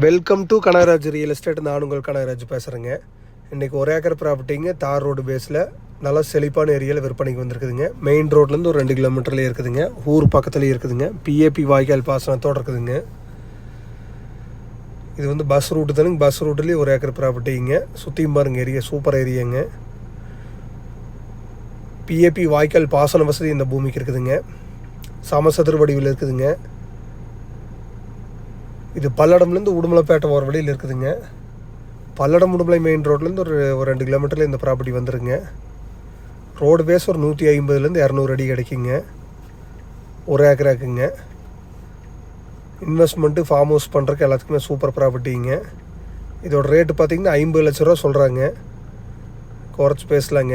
Welcome to Kanagaraj real estate நான் உங்கள் கனகராஜ் பேசுகிறேங்க இன்றைக்கி ஒரு ஏக்கர் ப்ராப்பர்ட்டிங்க தார் ரோடு பேஸில் நல்லா செழிப்பான ஏரியாவில் விற்பனைக்கு வந்திருக்குதுங்க. மெயின் ரோட்லேருந்து ஒரு ரெண்டு கிலோமீட்டர்லேயே இருக்குதுங்க. ஊர் பக்கத்துலேயே இருக்குதுங்க. பிஏபி வாய்க்கால் பாசனத்தோடு இருக்குதுங்க. இது வந்து பஸ் ரூட்டு தானுங்க. பஸ் ரூட்லேயே ஒரு ஏக்கர் ப்ராப்பர்ட்டிங்க சுற்றியும் பாருங்க ஏரியா சூப்பர் ஏரியாங்க. பிஏபி வாய்க்கால் பாசன வசதி இந்த பூமிக்கு இருக்குதுங்க. சமசதுர வடிவில் இருக்குதுங்க. இது பல்லடம்லேருந்து உடுமலைப்பேட்டை போகிற வழியில் இருக்குதுங்க. பல்லடம் உடுமலை மெயின் ரோட்லேருந்து ஒரு ஒரு ரெண்டு கிலோமீட்டரில் இந்த ப்ராப்பர்ட்டி வந்துருங்க. ரோடு பேஸ் ஒரு நூற்றி ஐம்பதுலேருந்து இரநூறு அடி கிடைக்குங்க. ஒரு ஏக்கராக்குங்க. இன்வெஸ்ட்மெண்ட்டு ஃபார்ம் ஹவுஸ் பண்ணுறக்கு எல்லாத்துக்குமே சூப்பர் ப்ராப்பர்ட்டிங்க இதோட ரேட்டு பார்த்தீங்கன்னா ஐம்பது லட்ச ரூபா சொல்கிறாங்க குறைச்சி பேசலாங்க.